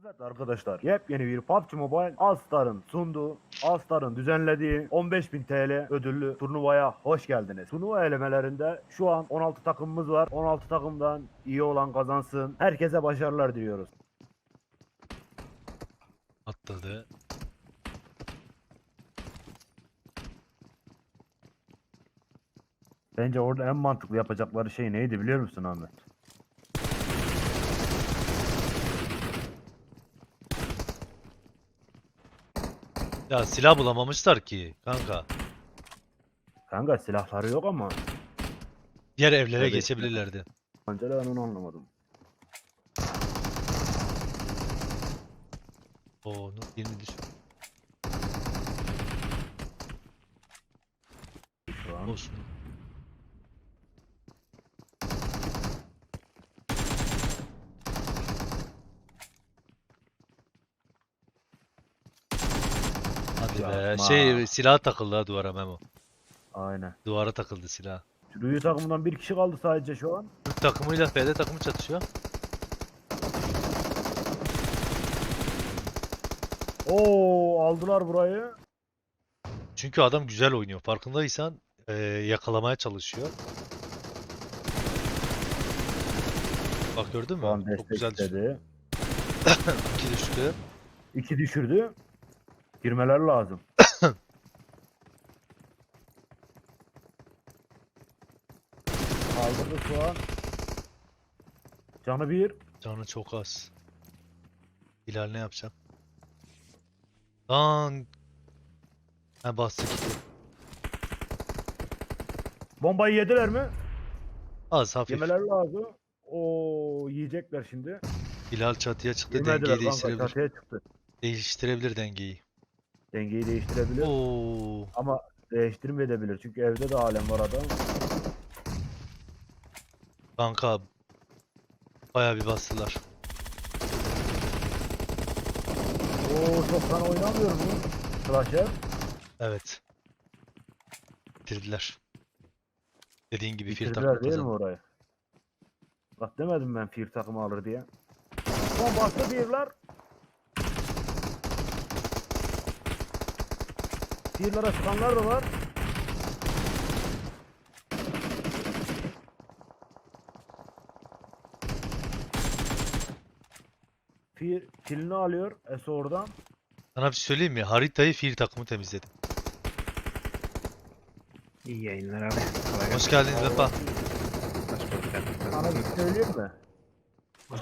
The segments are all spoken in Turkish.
Evet arkadaşlar yepyeni bir PUBG Mobile Alstar'ın sunduğu, Alstar'ın düzenlediği 15.000 TL ödüllü turnuvaya hoş geldiniz. Turnuva elemelerinde şu an 16 takımımız var. 16 takımdan iyi olan kazansın. Herkese başarılar diliyoruz. Atladı. Bence orada en mantıklı yapacakları şey neydi biliyor musun Ahmet? Ya silah bulamamışlar ki kanka. Kanka silahları yok ama. Diğer evlere Evet. geçebilirlerdi. Bence ben onu anlamadım. Oo, nu- birini düş. Olsun. Hadi be. Yapma. Şey silah takıldı ha duvara Memo. Aynen. Duvara takıldı silah. Rüyü takımından bir kişi kaldı sadece şu an. Türk takımıyla PD takımı çatışıyor. Oo aldılar burayı. Çünkü adam güzel oynuyor. Farkındaysan eee, yakalamaya çalışıyor. Bak gördün mü? Çok güzel düştü. İki düştü. İki düşürdü. Girmeler lazım. Kaldırdı şu an. Canı bir. Canı çok az. Hilal ne yapacak? Lan. Ha bastı gitti. Bombayı yediler mi? Az hafif. Yemeler lazım. Oo yiyecekler şimdi. Hilal çatıya çıktı. Yemediler Dengeyi kanka değiştirebilir. çatıya çıktı. Değiştirebilir dengeyi. Dengeyi değiştirebilir. Oo. Ama değiştirmeyebilir. Çünkü evde de alem var adam. Kanka. Baya bir bastılar. Oo çok kan oynamıyor mu? Slasher. Evet. Bitirdiler. Dediğin gibi Bitirdiler takımı değil mi kazandı. orayı? Bak demedim ben Fear takımı alır diye. Son bastı Fear'lar. Fear'lara sıkanlar da var. Fear kilini alıyor Eso oradan. Sana bir şey söyleyeyim mi? Haritayı fil takımı temizledi. İyi yayınlar abi. Kolay Hoş geldiniz Vefa. Hoş bulduk abi. Sana bir şey söyleyeyim mi?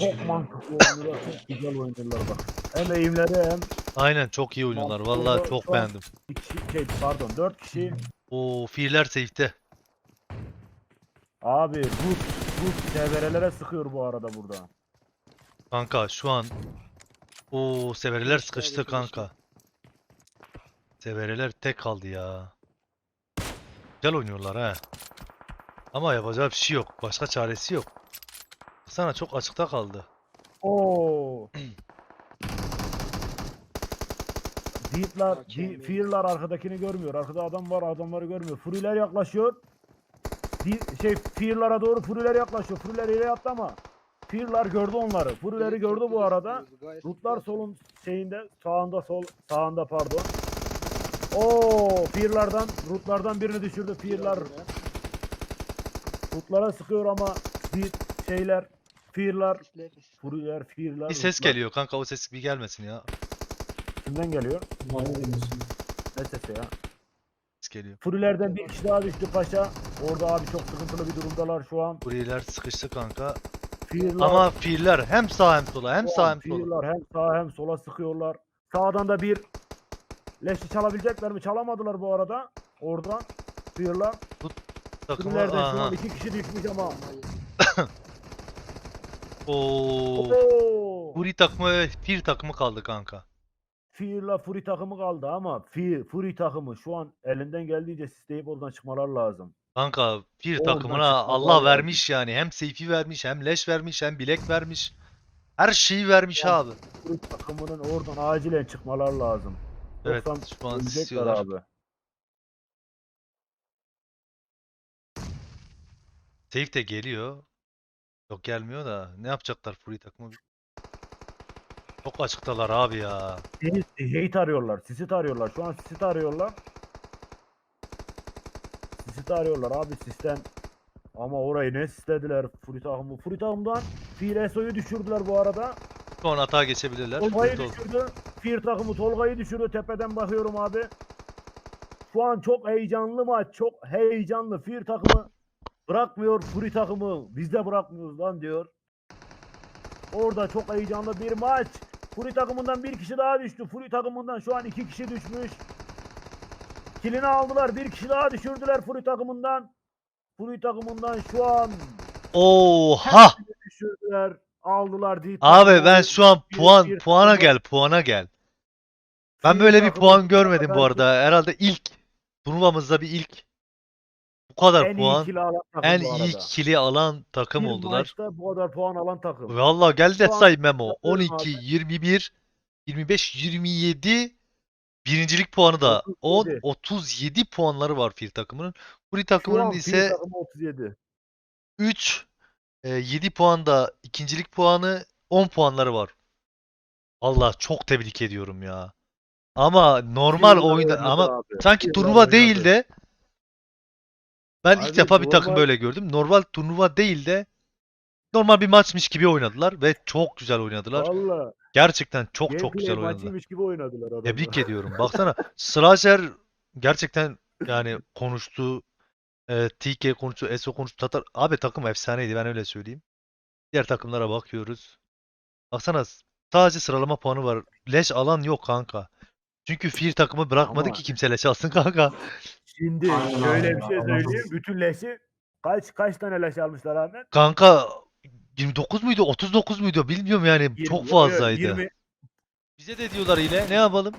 Çok mantıklı oynuyorlar, çok güzel oynuyorlar bak. Hem eğimleri hem Aynen çok iyi oynuyorlar. Mantıklı Vallahi çok şu an- beğendim. kişi, şey pardon dört kişi. Oo fiiller safe'te. Abi bu bu severelere sıkıyor bu arada burada. Kanka şu an o severeler sıkıştı kanka. Severeler tek kaldı ya. Güzel oynuyorlar ha. Ama yapacağı bir şey yok. Başka çaresi yok. Sana çok açıkta kaldı. Oo. Deep'lar, Deep, Fear'lar arkadakini görmüyor. Arkada adam var, adamları görmüyor. Fury'ler yaklaşıyor. Deep, şey Fear'lara doğru Fury'ler yaklaşıyor. Fury'ler ileri attı ama Fear'lar gördü onları. Fury'leri gördü bu arada. Rutlar solun şeyinde, sağında sol, sağında pardon. Oo, Fear'lardan, Rutlardan birini düşürdü. Fear'lar Rutlara sıkıyor ama bir şeyler, Fear'lar, Fury'ler, Fear'lar. Bir ses Rutlar. geliyor kanka o ses bir gelmesin ya. Kimden geliyor? Ne sesi ya? Ses geliyor. Fury'lerden bir kişi daha düştü paşa. Orada abi çok sıkıntılı bir durumdalar şu an. Burayılar sıkıştı kanka. Fear'lar, Ama fiiller hem sağ hem sola hem sağ hem sola. Hem sağa hem sola sıkıyorlar. Sağdan da bir leşi çalabilecekler mi? Çalamadılar bu arada. Oradan Fear'lar. Takımı Fury'lerden şu aha. an iki kişi düşmüş ama. Oo. Oo. Takımı Fear takımı kaldı kanka. Fear'la Fury takımı kaldı ama Fear, Fury takımı şu an elinden geldiğince sisteyip oradan çıkmalar lazım. Kanka Oradan takımına çıkmalar Allah lazım. vermiş yani. Hem seyfi vermiş, hem leş vermiş, hem bilek vermiş. Her şeyi vermiş Ya, abi. Fury takımının oradan acilen çıkmalar lazım. Evet Yoksa şu an ölecekler istiyorlar. abi. Safe de geliyor. Yok gelmiyor da ne yapacaklar Fury takımı? Çok açıktalar abi ya. Seni hate arıyorlar. Sisi arıyorlar. Şu an sisi arıyorlar. Sisi arıyorlar abi sisten. Ama orayı ne sislediler Furi takımı. Furi takımdan Fir Eso'yu düşürdüler bu arada. Şu an atağa geçebilirler. Tolga'yı düşürdü. Fir takımı Tolga'yı düşürdü. Tepeden bakıyorum abi. Şu an çok heyecanlı maç. Çok heyecanlı. Fir takımı bırakmıyor. Furi takımı biz de bırakmıyoruz lan diyor. Orada çok heyecanlı bir maç. Furi takımından bir kişi daha düştü. Furi takımından şu an iki kişi düşmüş. Kilini aldılar. Bir kişi daha düşürdüler Furi takımından. Furi takımından şu an Oha! düşürdüler. Aldılar. Abi ben şu an bir- puan bir puana gel puana gel. Ben böyle bir puan görmedim bu arada. Herhalde ilk turnuvamızda bir ilk kadar En iyi puan kili alan takım en bu iyi arada. kili alan takım Bir oldular. maçta bu kadar puan alan takım. Vallahi gel de say Memo. bakıyorum 12, 21, 25, 27 birincilik puanı da 10, 37. 37 puanları var Fil takımının. Furi Şu takımının ise takımı 37. 3, 7 puan da ikincilik puanı 10 puanları var. Allah çok tebrik ediyorum ya. Ama normal oyunda ama abi. sanki turnuva değil de ben ilk Abi defa bir takım böyle gördüm. Normal turnuva değil de normal bir maçmış gibi oynadılar ve çok güzel oynadılar. Valla. Gerçekten çok çok güzel oynadılar. maçıymış gibi oynadılar adamlar. Tebrik ediyorum. Baksana Slasher gerçekten yani konuştu. E, TK konuştu, ESO konuştu. Tatar abi takım efsaneydi ben öyle söyleyeyim. Diğer takımlara bakıyoruz. Baksana sadece sıralama puanı var. Leş alan yok kanka. Çünkü Fear takımı bırakmadı Ama- ki kimse leş alsın kanka. Şimdi Aynen şöyle abi, bir şey Allah'ım. söyleyeyim. Bütün leşi kaç kaç tane leş almışlar Ahmet? Kanka 29 muydu 39 muydu bilmiyorum yani 20, çok fazlaydı. 20. Bize de diyorlar yine ne yapalım?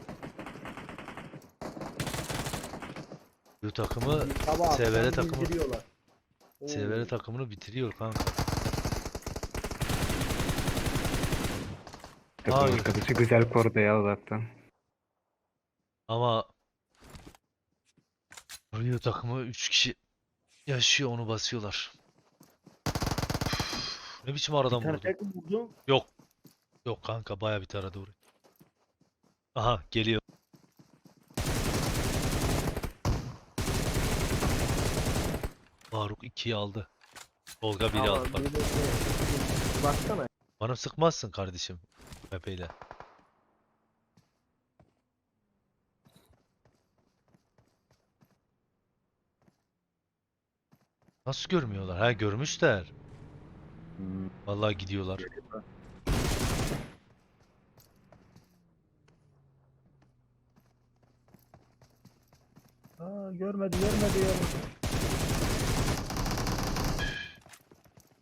Bu takımı Sabah Severe akşam takımı. bildiriyorlar. Oo. Severe takımını bitiriyor kanka. Takım Hayır. arkadaşı güzel korudu ya Allah'tan. Ama Rio takımı 3 kişi yaşıyor onu basıyorlar. Üf, Ne biçim aradan vurdu? vurdun? Yok. Yok kanka baya bir taradı oraya. Aha geliyor. Faruk 2'yi aldı. Tolga 1'i Ama aldı bak. şey, Baksana. Bana sıkmazsın kardeşim. Pepe'yle. Nasıl görmüyorlar? Ha görmüşler. Hmm. Vallahi gidiyorlar. Aa, görmedi görmedi ya.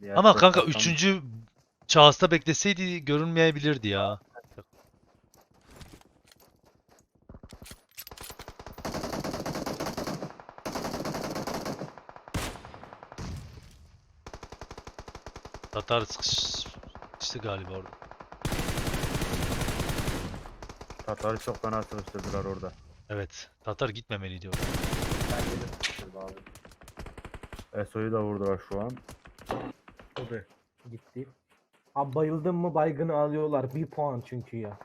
Diğer Ama kanka takım- üçüncü şahısta bekleseydi görünmeyebilirdi ya. Tatar sıkıştı galiba orada. Tatar'ı çok fena sıkıştırdılar orada. Evet. Tatar gitmemeliydi orada. Bence de sıkıştırdı abi. Eso'yu da vurdular şu an. Tabii. Gitti. Abi bayıldın mı baygını alıyorlar. Bir puan çünkü ya.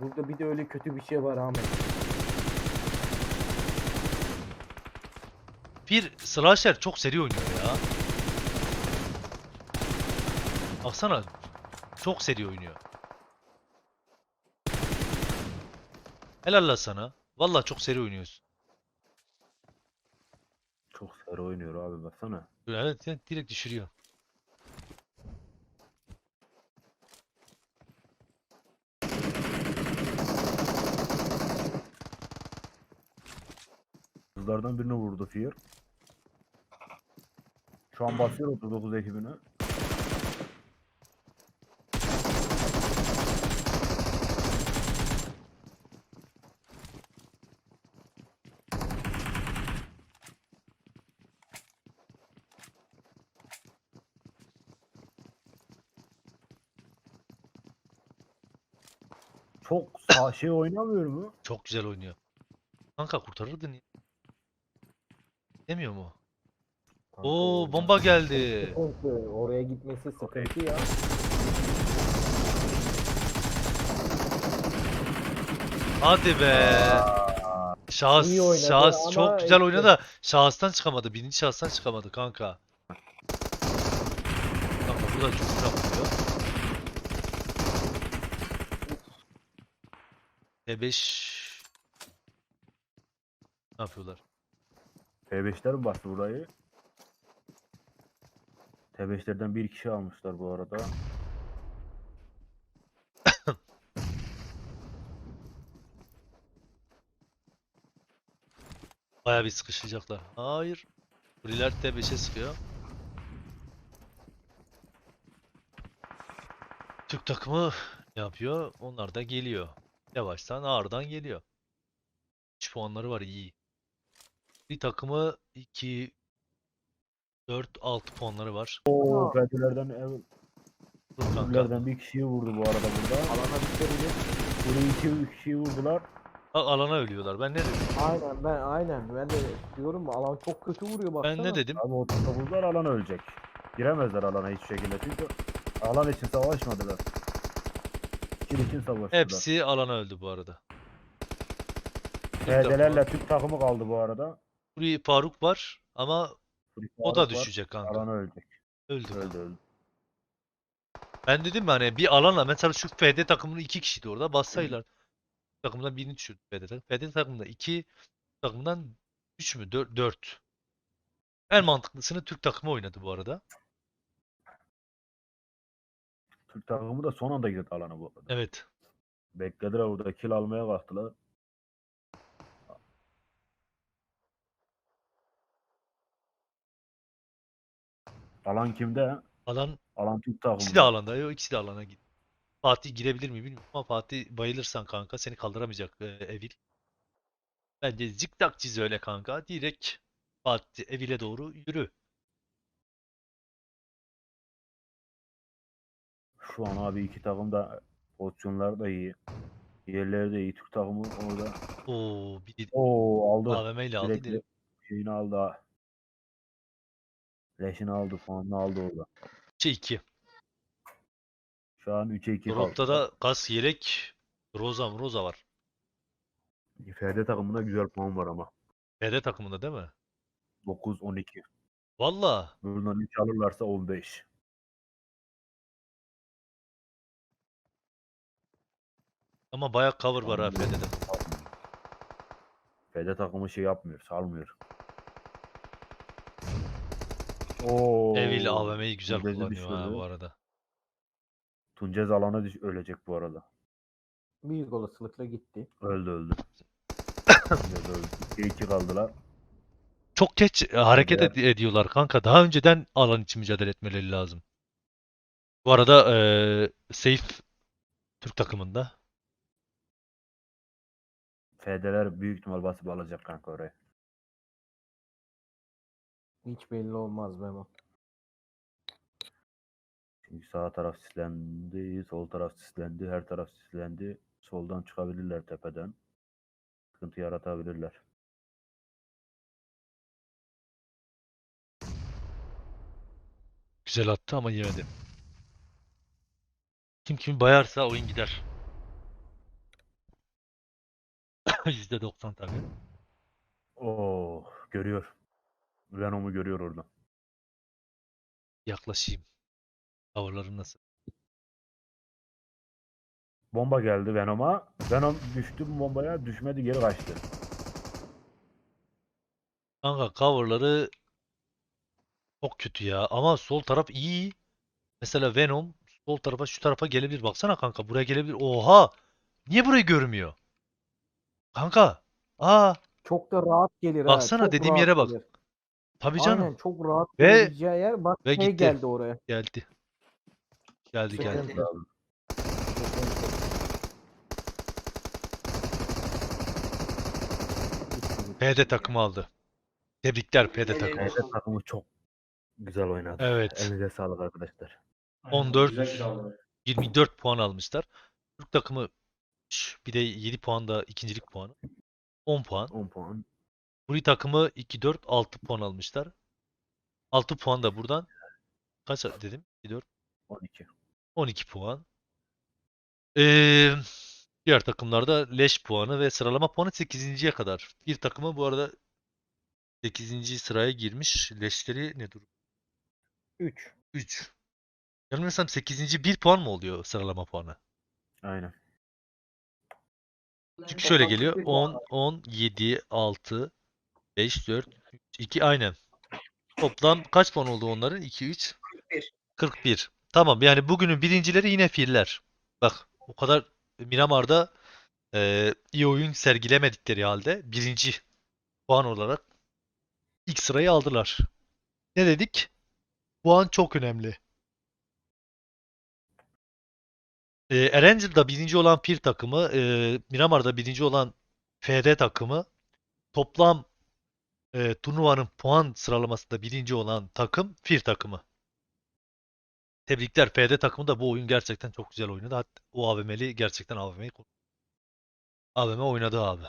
Burada bir de öyle kötü bir şey var Ahmet. Bir slasher çok seri oynuyor ya. Baksana. Çok seri oynuyor. Helal la sana. Vallahi çok seri oynuyorsun. Çok seri oynuyor abi baksana. Evet, direkt düşürüyor. Kızlardan birini vurdu Fear. Şu an basıyor 39 ekibini. Çok sağ şey oynamıyor mu? Çok güzel oynuyor. Kanka kurtarırdın ya. Demiyor mu? Kanka Oo orada- bomba geldi. Sıkıntı. Oraya gitmesi sıkıntı ya. Hadi be. Şahıs, İyi oynadı şahıs ama çok güzel işte- oynadı da şahıstan çıkamadı. Birinci şahıstan çıkamadı kanka. Kanka bu da çok güzel vuruyor. T5 ne yapıyorlar? T5'ler mi bastı burayı? T5'lerden bir kişi almışlar bu arada. Baya bir sıkışacaklar. Hayır. Briler T5'e sıkıyor. Türk takımı ne yapıyor? Onlar da geliyor. Yavaştan ağırdan geliyor. 3 puanları var iyi. Bir takımı 2 4 6 puanları var. O Fethilerden ev, Dur kanka. Bir kişiyi vurdu bu arada burada. Alana bitirebilir. Burayı iki üç kişiyi vurdular. Bak alana ölüyorlar. Ben ne dedim? Aynen ben aynen ben de diyorum alan çok kötü vuruyor baksana. Ben ne dedim? Abi o topuzlar alan ölecek. Giremezler alana hiçbir şekilde çünkü alan için savaşmadılar. Kill için savaştılar. Hepsi alana öldü bu arada. F'delerle Türk takımı kaldı bu arada. Buraya Faruk var ama Free o Faruk da var, düşecek kanka. Alana ölecek. Öldü. Öldü öldü. Ben dedim mi hani bir alana mesela şu FD takımının iki kişiydi orada bassaydılar. takımdan birini düşürdü FD takım. FD takımında iki takımdan üç mü? Dört. dört. En mantıklısını Türk takımı oynadı bu arada. Türk takımı da son anda girdi alana bu arada. Evet. Beklediler orada kill almaya kalktılar. Alan kimde? Alan Alan Türk takımı. ikisi de alanda. Yok ikisi de alana gitti. Fatih girebilir mi bilmiyorum ama Fatih bayılırsan kanka seni kaldıramayacak e, Evil. Bence zikzak çiz öyle kanka. Direkt Fatih Evil'e doğru yürü. Şu an abi iki takım da pozisyonlar da iyi. Yerleri de iyi. Türk takımı orada. Oo bir Oo aldı. AVM ile aldı Direkt direkt. şeyini aldı. ha. Leşini aldı. Puanını aldı orada. 2 Şu an 3'e 2 Drop'ta da gaz yelek Roza Roza var. FD takımında güzel puan var ama. BD takımında değil mi? 9-12. Valla. Buradan 3 alırlarsa 15. Ama bayağı cover var ha. FD'de. FD takımı şey yapmıyor. Salmıyor. Oo. Evil AVM'yi güzel Tuncay'ı kullanıyor ha düşürdü. bu arada. Tuncez alana düş ölecek bu arada. Büyük olasılıkla gitti. Öldü öldü. Tuncez öldü. 2 kaldılar. Çok geç e, hareket ed- ediyorlar kanka. Daha önceden alan için mücadele etmeleri lazım. Bu arada eee Safe Türk takımında. FD'ler büyük ihtimal basıp alacak kanka orayı. Hiç belli olmaz Memo. Çünkü sağ taraf sislendi, sol taraf sislendi, her taraf sislendi. Soldan çıkabilirler tepeden. Sıkıntı yaratabilirler. Güzel attı ama yemedi. Kim kimi bayarsa oyun gider. %90 tabii. Oo, görüyor. Venom'u görüyor orada. Yaklaşayım. Tavırları nasıl? Bomba geldi Venom'a. Venom düştü bu bombaya. Düşmedi geri kaçtı. Kanka coverları çok kötü ya. Ama sol taraf iyi. Mesela Venom sol tarafa şu tarafa gelebilir. Baksana kanka buraya gelebilir. Oha! Niye burayı görmüyor? Kanka. Aa, Çok da rahat gelir ha. Baksana çok dediğim rahat yere bak. gelir. tabii canım. Aynen çok rahat Ve- yer. Bak ve ne gitti. geldi oraya. Geldi. Geldi geldi. Sıkıntı. Abi. PD takımı aldı. Tebrikler PD takımı. FD takımı çok güzel oynadı. Evet. Elinize sağlık arkadaşlar. 14 Güzel çaldı. 24 puan almışlar. Türk takımı bir de 7 puan da ikincilik puanı. 10 puan. 10 puan. Furi takımı 2 4 6 puan almışlar. 6 puan da buradan kaç dedim? 2 4 12. 12 puan. Ee, Diğer takımlarda leş puanı ve sıralama puanı 8.ye kadar. Bir takımı bu arada 8. sıraya girmiş. Leşleri ne durum? 3. 3. Yanılmıyorsam 8. 1 puan mı oluyor sıralama puanı? Aynen. Çünkü şöyle geliyor. 10, 10, 7, 6, 5, 4, 3, 2 aynen. Toplam kaç puan oldu onların? 2, 3, 41. 41. Tamam yani bugünün birincileri yine filler. Bak o kadar Miramar'da eee, iyi oyun sergilemedikleri halde birinci puan olarak ilk sırayı aldılar. Ne dedik? Puan çok önemli. Ee, Erangel'da birinci olan Pir takımı, e, Miramar'da birinci olan FD takımı, toplam e, turnuvanın puan sıralamasında birinci olan takım Fir takımı. Tebrikler FD takımı da bu oyun gerçekten çok güzel oynadı. Hatta o AVM'li gerçekten AVM'yi AVM oynadı abi.